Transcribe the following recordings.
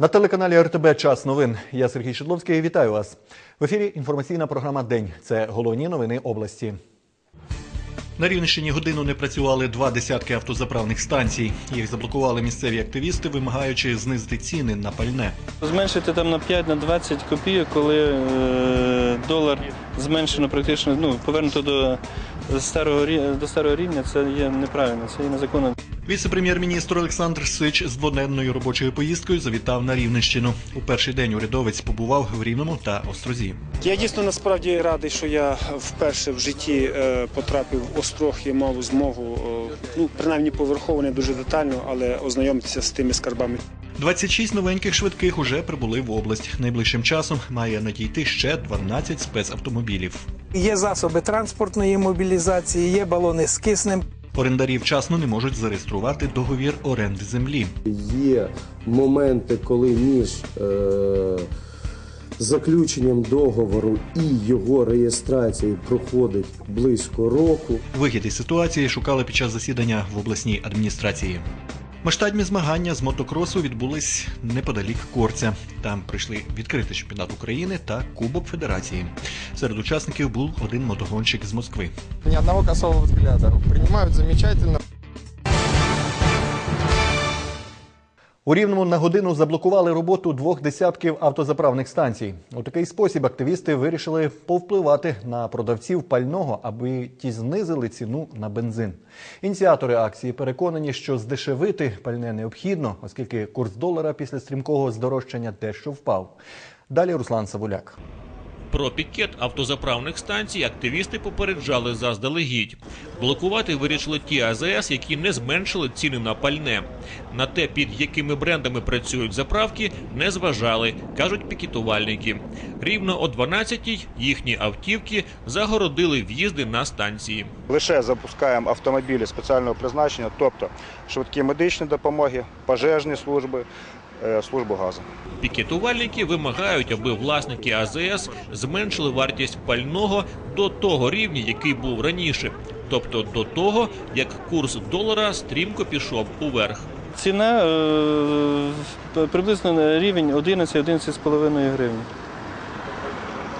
На телеканалі РТБ Час новин. Я Сергій Шедловський. Вітаю вас. В ефірі інформаційна програма День. Це головні новини області. На Рівненщині годину не працювали два десятки автозаправних станцій. Їх заблокували місцеві активісти, вимагаючи знизити ціни на пальне. Зменшити там на 5 на 20 копійок, коли е, долар зменшено практично, ну повернуто до старого до старого рівня, це є неправильно, це є незаконно. Віце-прем'єр-міністр Олександр Сич з дводенною робочою поїздкою завітав на Рівненщину. У перший день урядовець побував в Рівному та Острозі. Я дійсно насправді радий, що я вперше в житті е, потрапив в Острог і мав змогу, е, ну принаймні поверхово, не дуже детально, але ознайомитися з тими скарбами. 26 новеньких швидких уже прибули в область. Найближчим часом має надійти ще 12 спецавтомобілів. Є засоби транспортної мобілізації, є балони з киснем. Орендарі вчасно не можуть зареєструвати договір оренди землі. Є моменти, коли між е, заключенням договору і його реєстрацією проходить близько року. Вихід із ситуації шукали під час засідання в обласній адміністрації. Масштабні змагання з мотокросу відбулись неподалік Корця. Там прийшли відкритий чемпіонат України та Кубок Федерації. Серед учасників був один мотогонщик з Москви. Ні одного косого взгляду. Приймають замечательно. У Рівному на годину заблокували роботу двох десятків автозаправних станцій. У такий спосіб активісти вирішили повпливати на продавців пального, аби ті знизили ціну на бензин. Ініціатори акції переконані, що здешевити пальне необхідно, оскільки курс долара після стрімкого здорожчання дещо впав. Далі Руслан Савуляк. Про пікет автозаправних станцій активісти попереджали заздалегідь. Блокувати вирішили ті АЗС, які не зменшили ціни на пальне. На те, під якими брендами працюють заправки, не зважали, кажуть пікетувальники. Рівно о 12-й їхні автівки загородили в'їзди на станції. Лише запускаємо автомобілі спеціального призначення, тобто швидкі медичні допомоги, пожежні служби, службу газу. Пікетувальники вимагають, аби власники АЗС зменшили вартість пального до того рівня, який був раніше, тобто до того, як курс долара стрімко пішов уверх. Ціна е, приблизно на рівень 11-11,5 гривень.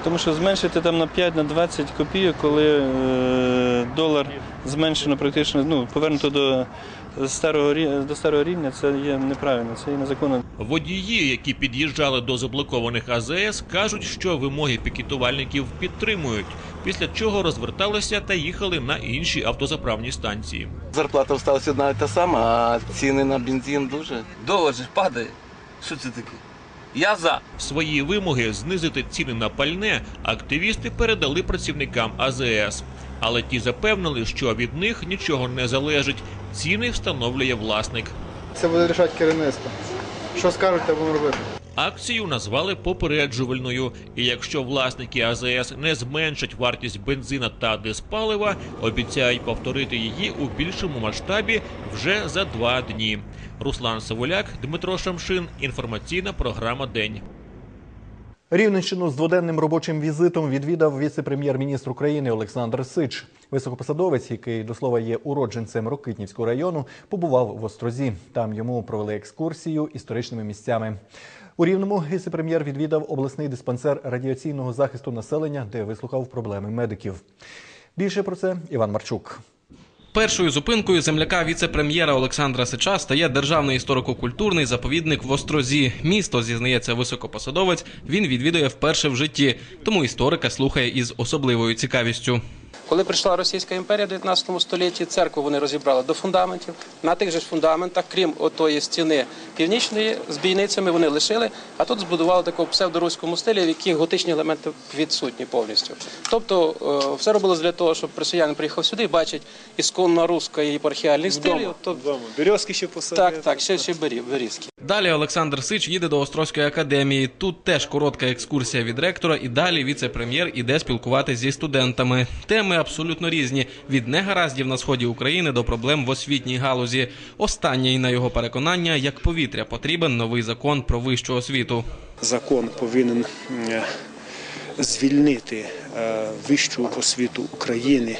Тому що зменшити там на 5 на 20 копійок, коли е, долар зменшено практично, ну повернуто до старого рі- до старого рівня, це є неправильно, це є незаконно. Водії, які під'їжджали до заблокованих АЗС, кажуть, що вимоги пікетувальників підтримують, після чого розверталися та їхали на інші автозаправні станції. Зарплата осталась одна і та сама, а ціни на бензин дуже. Долар же падає. Що це таке? Я за. Свої вимоги знизити ціни на пальне активісти передали працівникам АЗС. Але ті запевнили, що від них нічого не залежить. Ціни встановлює власник. Це буде рішати керівництво. Що скажуть, те будемо робити. Акцію назвали попереджувальною, і якщо власники АЗС не зменшать вартість бензина та диспалива, обіцяють повторити її у більшому масштабі вже за два дні. Руслан Савуляк, Дмитро Шамшин. Інформаційна програма День. Рівненщину з дводенним робочим візитом відвідав віце-прем'єр-міністр України Олександр Сич. Високопосадовець, який до слова є уродженцем Рокитнівського району, побував в Острозі. Там йому провели екскурсію історичними місцями. У Рівному віце-прем'єр відвідав обласний диспансер радіаційного захисту населення, де вислухав проблеми медиків. Більше про це Іван Марчук. Першою зупинкою земляка віце-прем'єра Олександра Сича стає державний історико-культурний заповідник в Острозі. Місто зізнається високопосадовець. Він відвідує вперше в житті, тому історика слухає із особливою цікавістю. Коли прийшла Російська імперія в 19 столітті, церкву вони розібрали до фундаментів. На тих же ж фундаментах, крім отої стіни північної, з бійницями вони лишили, а тут збудували такому псевдоруському стилі, в яких готичні елементи відсутні повністю. Тобто е, все робилось для того, щоб росіянин приїхав сюди і бачить ісконно руський єпархіальний стиль. Тобто, Березки ще посадили. так, так, ще, ще бері- берізки. Далі Олександр Сич їде до Острозької академії. Тут теж коротка екскурсія від ректора, і далі віце-прем'єр іде спілкуватися зі студентами. Теми абсолютно різні: від негараздів на сході України до проблем в освітній галузі. Останнє, і на його переконання, як повітря, потрібен новий закон про вищу освіту. Закон повинен е, звільнити е, вищу освіту України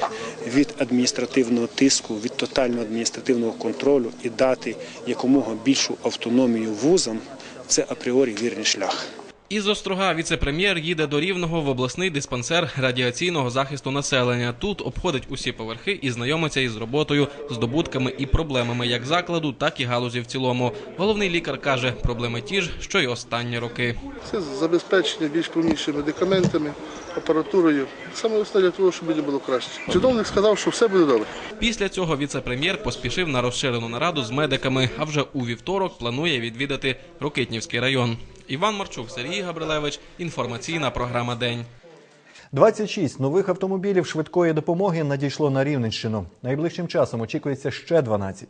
від адміністративного тиску, від тотального адміністративного контролю і дати якомога більшу автономію вузам це апріорі вірний шлях. Із Острога віце-прем'єр їде до Рівного в обласний диспансер радіаційного захисту населення. Тут обходить усі поверхи і знайомиться із роботою, здобутками і проблемами як закладу, так і галузі в цілому. Головний лікар каже, проблеми ті ж, що й останні роки. Це забезпечення більш повнішими медикаментами, апаратурою. Саме основне для того, щоб людям було краще. Чиновник сказав, що все буде добре. Після цього віце-прем'єр поспішив на розширену нараду з медиками, а вже у вівторок планує відвідати Рокитнівський район. Іван Марчук, Сергій Габрилевич. Інформаційна програма День. 26 нових автомобілів швидкої допомоги надійшло на Рівненщину. Найближчим часом очікується ще 12.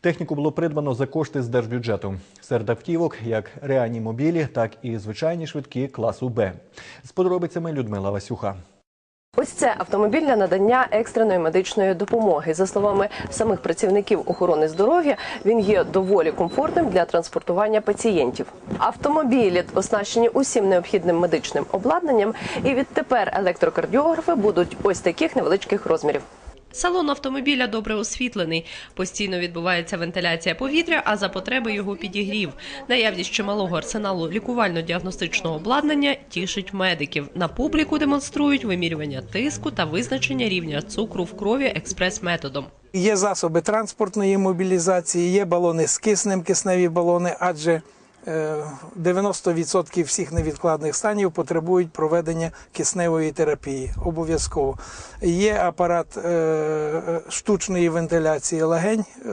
Техніку було придбано за кошти з держбюджету. Серед автівок як реанімобілі, так і звичайні швидкі класу Б. З подробицями Людмила Васюха. Ось це автомобіль для надання екстреної медичної допомоги. За словами самих працівників охорони здоров'я, він є доволі комфортним для транспортування пацієнтів. Автомобілі оснащені усім необхідним медичним обладнанням, і відтепер електрокардіографи будуть ось таких невеличких розмірів. Салон автомобіля добре освітлений. Постійно відбувається вентиляція повітря, а за потреби його підігрів. Наявність чималого арсеналу лікувально-діагностичного обладнання тішить медиків. На публіку демонструють вимірювання тиску та визначення рівня цукру в крові експрес-методом. Є засоби транспортної мобілізації, є балони з киснем, кисневі балони, адже 90% всіх невідкладних станів потребують проведення кисневої терапії. Обов'язково. Є апарат е, е, штучної вентиляції легень, е,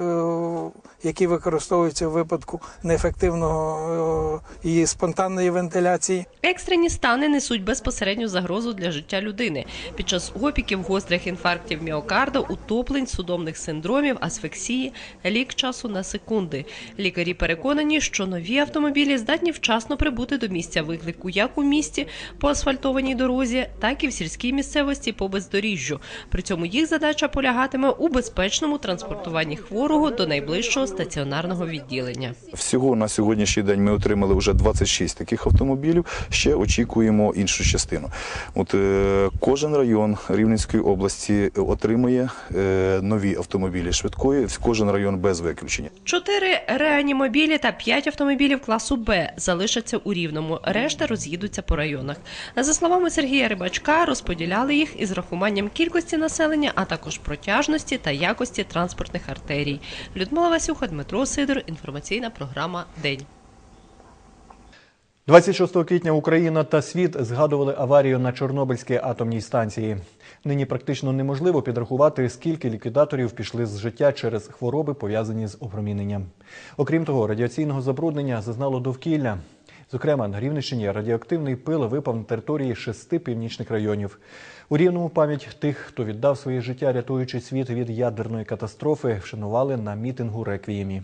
який використовується в випадку неефективного е, і спонтанної вентиляції. Екстрені стани несуть безпосередню загрозу для життя людини. Під час опіків, гострих інфарктів міокарда, утоплень, судомних синдромів, асфексії, лік часу на секунди. Лікарі переконані, що нові автомобілі здатні вчасно прибути до місця виклику як у місті по асфальтованій дорозі, так і в сільській місцевості по бездоріжжю. При цьому їх задача полягатиме у безпечному транспортуванні хворого до найближчого стаціонарного відділення. Всього на сьогоднішній день ми отримали вже 26 таких автомобілів. Ще очікуємо іншу частину. От е, кожен район Рівненської області отримує е, нові автомобілі швидкої. Кожен район без виключення. Чотири реанімобілі та п'ять автомобілів класу Б залишаться у Рівному. Решта роз'їдуться по районах. За словами Сергія Рибачка, розподіляли їх із рахуванням кількості населення, а також протяжності та якості транспортних артерій. Людмила Васюха, Дмитро Сидор. Інформаційна програма День. 26 квітня Україна та світ згадували аварію на Чорнобильській атомній станції. Нині практично неможливо підрахувати, скільки ліквідаторів пішли з життя через хвороби, пов'язані з опроміненням. Окрім того, радіаційного забруднення зазнало довкілля. Зокрема, на Рівненщині радіоактивний пил випав на території шести північних районів. У рівному пам'ять тих, хто віддав своє життя, рятуючи світ від ядерної катастрофи, вшанували на мітингу реквіємі.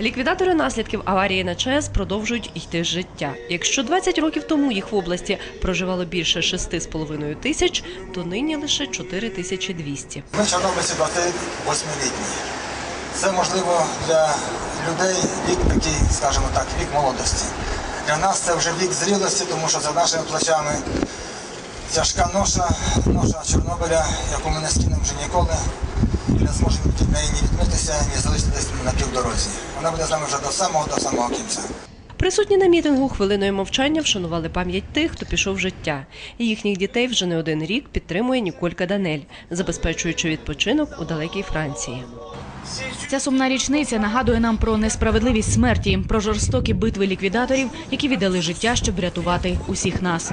Ліквідатори наслідків аварії на ЧАЕС продовжують йти з життя. Якщо 20 років тому їх в області проживало більше 6,5 тисяч, то нині лише 4200. Ми чорнобильці 28-літні. Це можливо для людей вік такий, скажімо так, вік молодості. Для нас це вже вік зрілості, тому що за нашими плечами тяжка ноша, ноша Чорнобиля, яку ми не скинемо вже ніколи, не зможемо від неї ні відмитися, ні залишити десь на півдорозі. Вона буде з нами вже до самого до самого кінця. Присутні на мітингу хвилиною мовчання вшанували пам'ять тих, хто пішов в життя. Їхніх дітей вже не один рік підтримує Ніколька Данель, забезпечуючи відпочинок у далекій Франції. Ця сумна річниця нагадує нам про несправедливість смерті, про жорстокі битви ліквідаторів, які віддали життя, щоб врятувати усіх нас.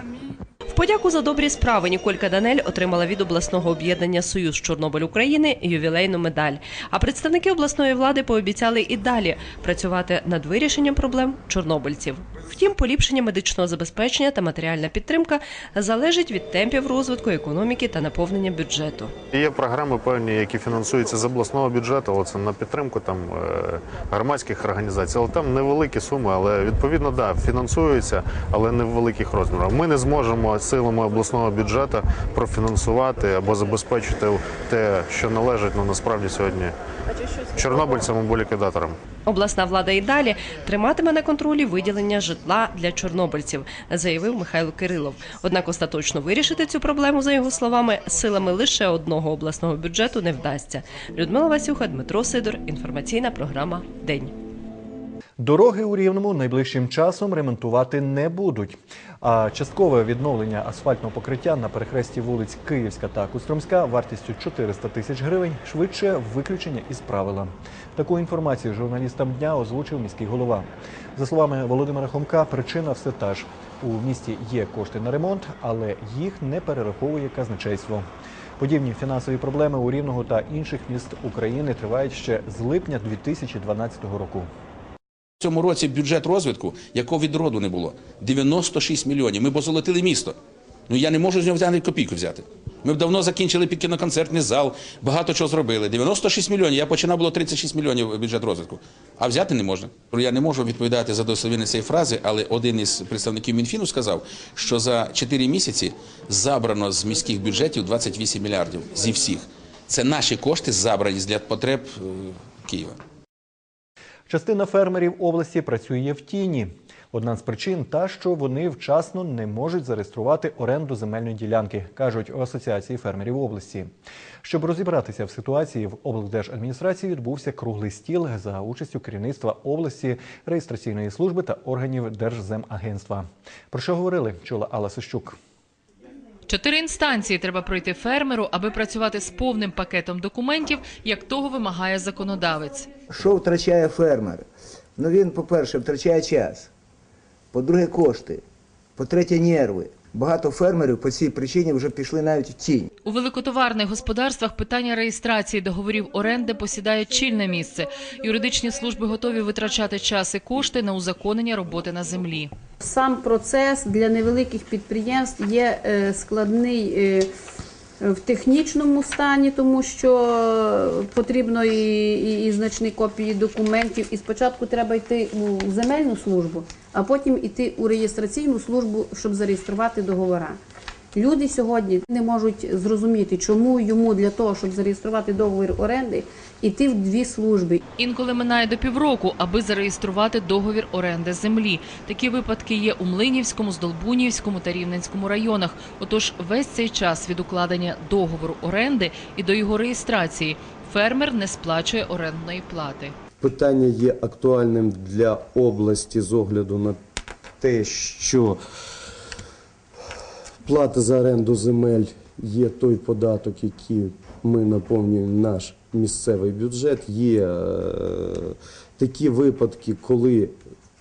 Подяку за добрі справи Ніколька Данель отримала від обласного об'єднання Союз Чорнобиль України ювілейну медаль. А представники обласної влади пообіцяли і далі працювати над вирішенням проблем чорнобильців. Втім, поліпшення медичного забезпечення та матеріальна підтримка залежить від темпів розвитку економіки та наповнення бюджету. Є програми певні, які фінансуються з обласного бюджету, оце на підтримку там е, громадських організацій. Але там невеликі суми, але відповідно да, фінансуються, але не в великих розмірах. Ми не зможемо силами обласного бюджету профінансувати або забезпечити те, що належить ну, насправді сьогодні чорнобильцям або ліквідаторам. Обласна влада і далі триматиме на контролі виділення житла для чорнобильців, заявив Михайло Кирилов. Однак остаточно вирішити цю проблему, за його словами, силами лише одного обласного бюджету не вдасться. Людмила Васюха, Дмитро Сидор. Інформаційна програма День. Дороги у Рівному найближчим часом ремонтувати не будуть. А часткове відновлення асфальтного покриття на перехресті вулиць Київська та Костромська вартістю 400 тисяч гривень швидше виключення із правила. Таку інформацію журналістам дня озвучив міський голова. За словами Володимира Хомка, причина все та ж. У місті є кошти на ремонт, але їх не перераховує казначейство. Подібні фінансові проблеми у Рівного та інших міст України тривають ще з липня 2012 року. В цьому році бюджет розвитку, якого від роду не було, 96 мільйонів. Ми б озолотили місто. Ну я не можу з нього взяти копійку взяти. Ми б давно закінчили під кіноконцертний зал, багато чого зробили. 96 мільйонів. Я починав було 36 мільйонів бюджет розвитку. А взяти не можна. Я не можу відповідати за дословіння цієї фрази, але один із представників Мінфіну сказав, що за 4 місяці забрано з міських бюджетів 28 мільярдів зі всіх. Це наші кошти забрані для потреб е, Києва. Частина фермерів області працює в тіні. Одна з причин та, що вони вчасно не можуть зареєструвати оренду земельної ділянки, кажуть у Асоціації фермерів області. Щоб розібратися в ситуації, в облдержадміністрації відбувся круглий стіл за участю керівництва області, реєстраційної служби та органів Держземагентства. Про що говорили? Чула Алла Сищук. Чотири інстанції треба пройти фермеру, аби працювати з повним пакетом документів, як того вимагає законодавець. Що втрачає фермер? Ну він, по-перше, втрачає час, по-друге, кошти, по-третє, нерви. Багато фермерів по цій причині вже пішли навіть в тінь. У великотоварних господарствах питання реєстрації договорів оренди посідає чільне місце. Юридичні служби готові витрачати час і кошти на узаконення роботи на землі. Сам процес для невеликих підприємств є е, складний е, в технічному стані, тому що потрібно і, і, і значні копії документів. І спочатку треба йти у земельну службу, а потім йти у реєстраційну службу, щоб зареєструвати договора. Люди сьогодні не можуть зрозуміти, чому йому для того, щоб зареєструвати договір оренди, йти в дві служби. Інколи минає до півроку, аби зареєструвати договір оренди землі. Такі випадки є у Млинівському, Здолбунівському та Рівненському районах. Отож, весь цей час від укладення договору оренди і до його реєстрації фермер не сплачує орендної плати. Питання є актуальним для області з огляду на те, що плата за оренду земель є той податок, який ми наповнюємо наш місцевий бюджет. Є е, такі випадки, коли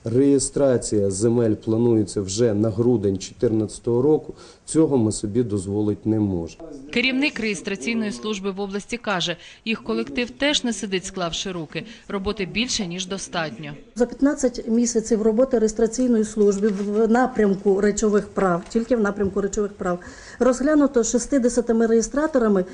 реєстрація земель планується вже на грудень 2014 року. Цього ми собі дозволити не можемо. Керівник реєстраційної служби в області каже, їх колектив теж не сидить, склавши руки. Роботи більше ніж достатньо. За 15 місяців роботи реєстраційної служби в напрямку речових прав, тільки в напрямку речових прав, розглянуто 60 реєстраторами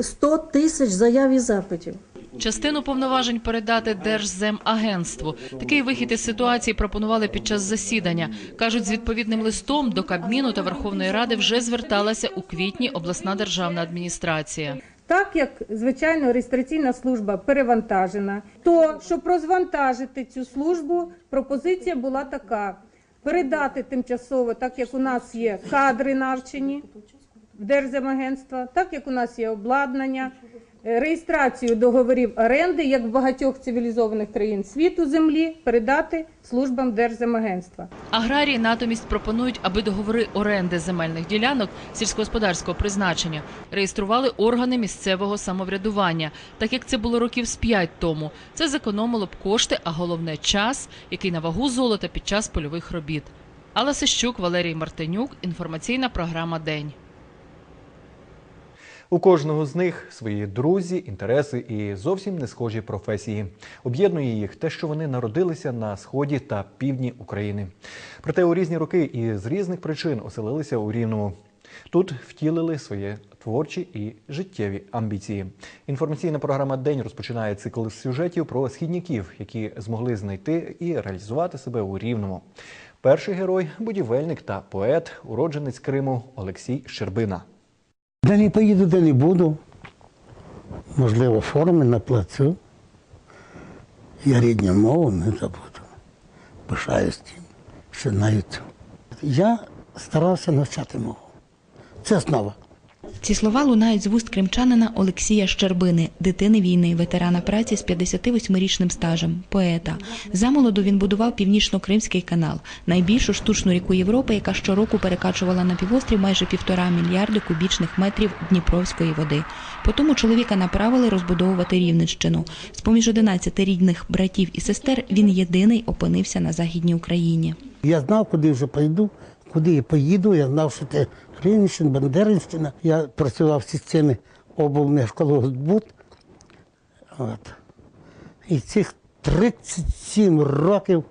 100 тисяч заяв і запитів. Частину повноважень передати Держземагентству. Такий вихід із ситуації пропонували під час засідання. Кажуть, з відповідним листом до Кабміну та Верховної Ради вже зверталася у квітні обласна державна адміністрація. Так як звичайно реєстраційна служба перевантажена, то щоб розвантажити цю службу, пропозиція була така: передати тимчасово, так як у нас є кадри навчені в Держземагентства, так як у нас є обладнання, реєстрацію договорів оренди, як в багатьох цивілізованих країн світу землі, передати службам Держземагентства. Аграрії натомість пропонують, аби договори оренди земельних ділянок сільськогосподарського призначення реєстрували органи місцевого самоврядування, так як це було років з п'ять тому. Це зекономило б кошти, а головне час, який на вагу золота під час польових робіт. Алла Сищук, Валерій Мартинюк. Інформаційна програма День. У кожного з них свої друзі, інтереси і зовсім не схожі професії. Об'єднує їх те, що вони народилися на сході та півдні України. Проте у різні роки і з різних причин оселилися у Рівному. Тут втілили свої творчі і життєві амбіції. Інформаційна програма День розпочинає цикл сюжетів про східняків, які змогли знайти і реалізувати себе у Рівному. Перший герой будівельник та поет, уродженець Криму Олексій Щербина. Де не поїду, де не буду. Можливо, форми на плацу. Я рідну мову не забуду. Пишаюсь тим, що навіть. Я старався навчати мову. Це основа. Ці слова лунають з вуст кримчанина Олексія Щербини, дитини війни, ветерана праці з 58-річним стажем, поета. Замолоду він будував північно-кримський канал, найбільшу штучну ріку Європи, яка щороку перекачувала на півострів майже півтора мільярди кубічних метрів дніпровської води. Потім чоловіка направили розбудовувати Рівненщину. З поміж 11 рідних братів і сестер він єдиний опинився на західній Україні. Я знав, куди вже пойду, куди я поїду. Я знав, що це Рівненщина, Бандеринщина. Я працював в системі облмешколгосбуд. От. І цих 37 років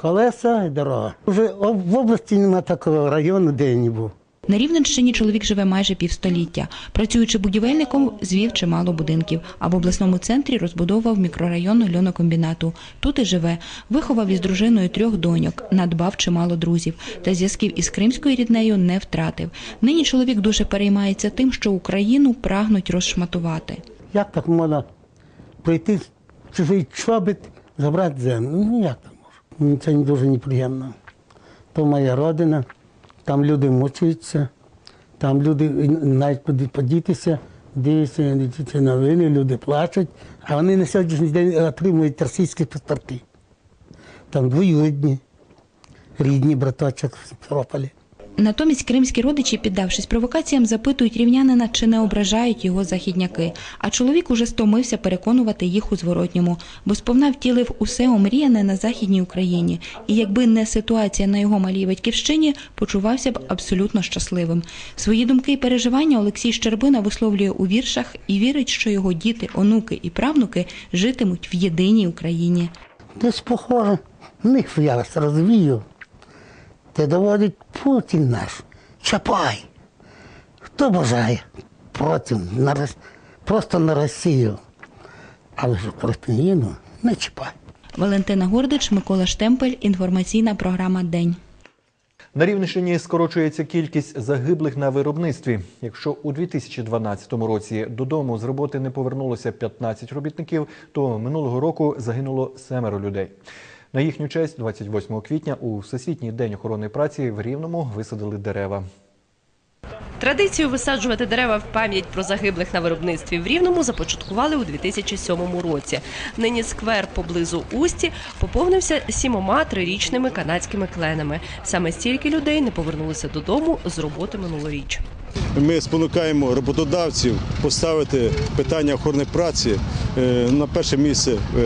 колеса і дорога. Вже в області немає такого району, де я не був. На Рівненщині чоловік живе майже півстоліття. Працюючи будівельником, звів чимало будинків, а в обласному центрі розбудовував мікрорайон льонокомбінату. Тут і живе. Виховав із дружиною трьох доньок, надбав чимало друзів. Та зв'язків із кримською ріднею не втратив. Нині чоловік дуже переймається тим, що Україну прагнуть розшматувати. Як так можна прийти в чужий чобіт, забрати землю? Ну як так може? Це дуже неприємно. То моя родина, там люди мучаються, там люди навіть поді- подітися, дивляться ці новини, люди плачуть, а вони на сьогоднішній день отримують російські паспорти. Там двоюрідні, рідні браточок в Симферополі. Натомість кримські родичі, піддавшись провокаціям, запитують рівнянина, чи не ображають його західняки. А чоловік уже стомився переконувати їх у зворотньому, бо сповна втілив усе омріяне на західній Україні. І якби не ситуація на його малій батьківщині, почувався б абсолютно щасливим. Свої думки і переживання Олексій Щербина висловлює у віршах і вірить, що його діти, онуки і правнуки житимуть в єдиній Україні. Десь похоже, них я вас розвію. Те доводить Путін наш. Чапай. Хто бажає проти на просто на Росію. Але ж Україну не чіпай. Валентина Гордич, Микола Штемпель. Інформаційна програма День. На Рівненщині скорочується кількість загиблих на виробництві. Якщо у 2012 році додому з роботи не повернулося 15 робітників, то минулого року загинуло семеро людей. На їхню честь, 28 квітня, у Всесвітній день охорони праці в Рівному висадили дерева. Традицію висаджувати дерева в пам'ять про загиблих на виробництві в Рівному започаткували у 2007 році. Нині сквер поблизу Усті поповнився сімома трирічними канадськими кленами. Саме стільки людей не повернулися додому з роботи минулоріч. Ми спонукаємо роботодавців поставити питання охорони праці е, на перше місце, е,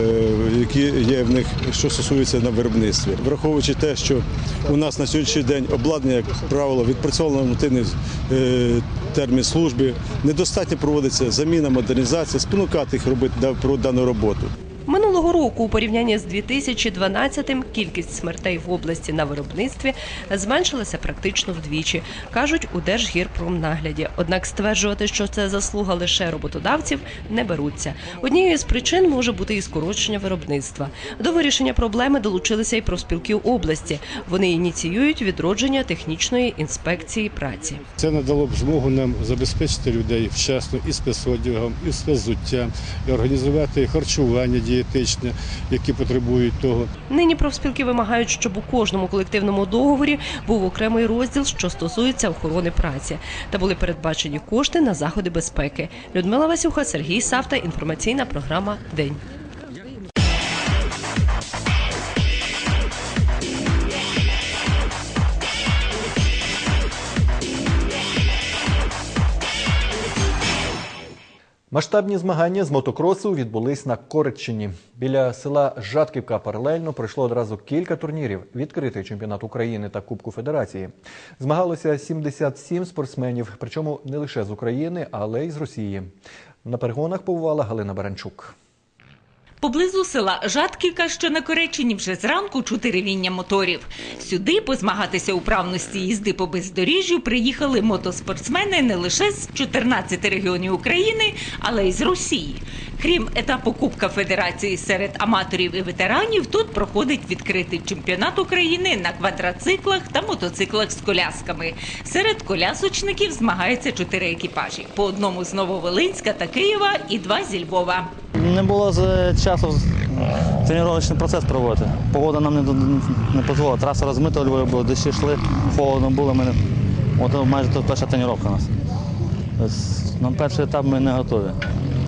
які є в них, що стосується на виробництві, враховуючи те, що у нас на сьогоднішній день обладнання, як правило, відпрацьовано нормативний е, термін служби, недостатньо проводиться заміна, модернізація, спонукати їх робити дану роботу. Минулого року, у порівнянні з 2012-м, кількість смертей в області на виробництві зменшилася практично вдвічі, кажуть у Держгірпромнагляді. Однак стверджувати, що це заслуга лише роботодавців, не беруться. Однією з причин може бути і скорочення виробництва. До вирішення проблеми долучилися і профспілки області. Вони ініціюють відродження технічної інспекції праці. Це надало б змогу нам забезпечити людей вчасно і спецодягом, і спецзуттям, і організувати харчування дієтичне, які потребують того. Нині профспілки вимагають, щоб у кожному колективному договорі був окремий розділ, що стосується охорони праці, та були передбачені кошти на заходи безпеки. Людмила Васюха, Сергій Савта. Інформаційна програма День. Масштабні змагання з мотокросу відбулись на Кореччині. Біля села Жатківка паралельно пройшло одразу кілька турнірів: відкритий чемпіонат України та Кубку Федерації. Змагалося 77 спортсменів, причому не лише з України, але й з Росії. На перегонах побувала Галина Баранчук. Поблизу села Жатківка, що на Кореччині, вже зранку чути ревіння моторів. Сюди позмагатися у правності їзди по бездоріжжю приїхали мотоспортсмени не лише з 14 регіонів України, але й з Росії. Крім етапу Кубка Федерації серед аматорів і ветеранів, тут проходить відкритий чемпіонат України на квадроциклах та мотоциклах з колясками. Серед колясочників змагаються чотири екіпажі: по одному з Нововолинська та Києва і два зі Львова. Не було з часу тренувальний процес проводити. Погода нам не, не дозволила. Траса розмита у Львові була, дощі йшли, холодно було. Мене. От майже перша тренування у нас. Ось На перший етап ми не готові.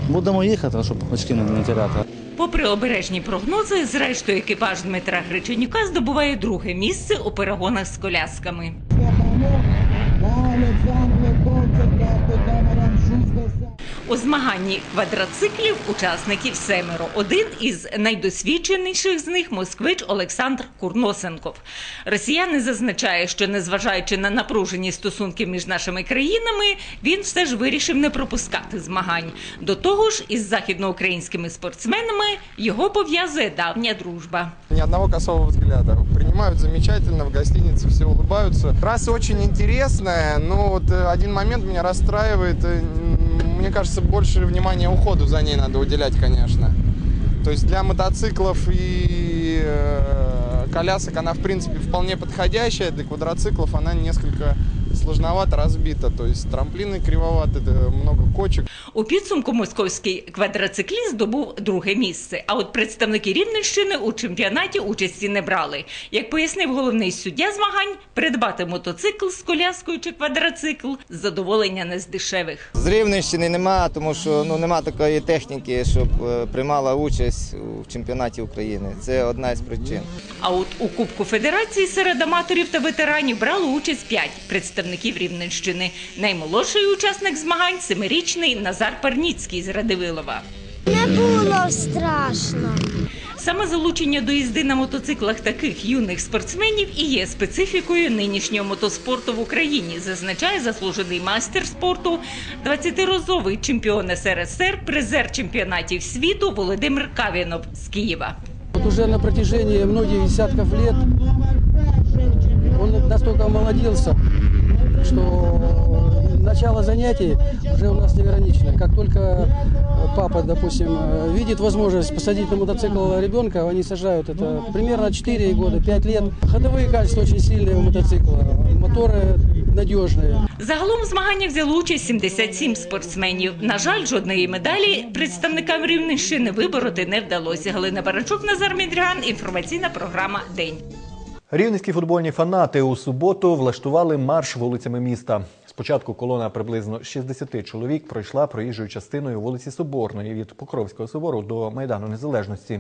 Будемо їхати, щоб очки не теряти. Попри обережні прогнози, зрештою екіпаж Дмитра Греченюка здобуває друге місце у перегонах з колясками. У змаганні квадроциклів учасників семеро. Один із найдосвідченіших з них москвич Олександр Курносенков. Росіяни зазначає, що незважаючи на напружені стосунки між нашими країнами, він все ж вирішив не пропускати змагань. До того ж, із західноукраїнськими спортсменами його пов'язує давня дружба. Ни одного косого взгляда. Принимают замечательно, в гостинице все улыбаются. Трасса очень интересная, но вот э, один момент меня расстраивает. Мне кажется, больше внимания уходу за ней надо уделять, конечно. То есть для мотоциклов и э, колясок она, в принципе, вполне подходящая. Для квадроциклов она несколько сложновато разбита. То есть трамплины кривоваты, э, много кочек. У підсумку московський квадроцикліст здобув друге місце. А от представники Рівненщини у чемпіонаті участі не брали. Як пояснив головний суддя змагань, придбати мотоцикл з коляскою чи квадроцикл задоволення не з дешевих. З Рівненщини нема, тому що ну нема такої техніки, щоб е, приймала участь у чемпіонаті України. Це одна із причин. А от у Кубку Федерації серед аматорів та ветеранів брало участь п'ять представників Рівненщини. Наймолодший учасник змагань семирічний Назар Парніцький з Радивилова. Не було страшно. Саме залучення до їзди на мотоциклах таких юних спортсменів і є специфікою нинішнього мотоспорту в Україні, зазначає заслужений майстер спорту, 20-разовий чемпіон СРСР, призер чемпіонатів світу Володимир Кавінов з Києва. Вот уже на протяжении многих десятков лет он настолько омолодился, что начало занятий уже у нас не ограничено. Как только папа, допустим, видит возможность посадить на мотоцикл ребенка, они сажают это примерно 4 года, 5 лет. Ходовые качества очень сильные у мотоцикла, моторы надежные. Загалом в змаганнях взяли участь 77 спортсменів. На жаль, жодної медалі представникам Рівненщини вибороти не вдалося. Галина Барачук, Назар Мідріган. Інформаційна програма День. Рівненські футбольні фанати у суботу влаштували марш вулицями міста. Спочатку колона приблизно 60 чоловік пройшла проїжджою частиною вулиці Соборної від Покровського собору до Майдану Незалежності.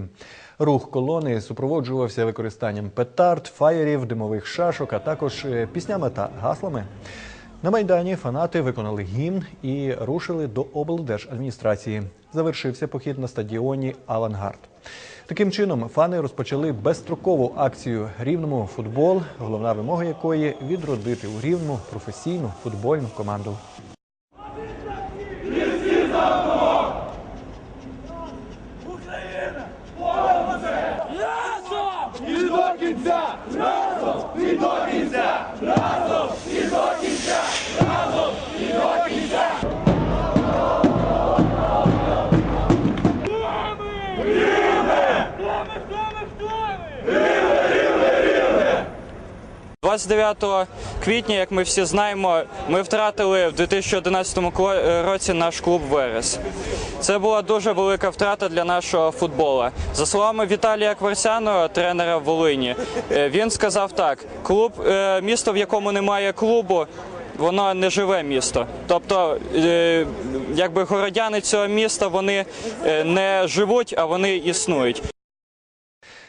Рух колони супроводжувався використанням петард, фаєрів, димових шашок, а також е, піснями та гаслами. На майдані фанати виконали гімн і рушили до облдержадміністрації. Завершився похід на стадіоні Авангард. Таким чином, фани розпочали безстрокову акцію Рівному футбол, головна вимога якої відродити у рівному професійну футбольну команду. І до кінця! Разом! І до кінця! Разом! І до кінця! Разом! І до кінця! Рівне! Рівне! Рівне! Рівне! Рівне! 29 квітня, як ми всі знаємо, ми втратили в 2011 ко- році наш клуб Верес. Це була дуже велика втрата для нашого футболу. За словами Віталія Кварсяного, тренера в Волині, е, він сказав так: клуб, е, місто, в якому немає клубу. Воно не живе місто, тобто, е, якби городяни цього міста вони е, не живуть, а вони існують.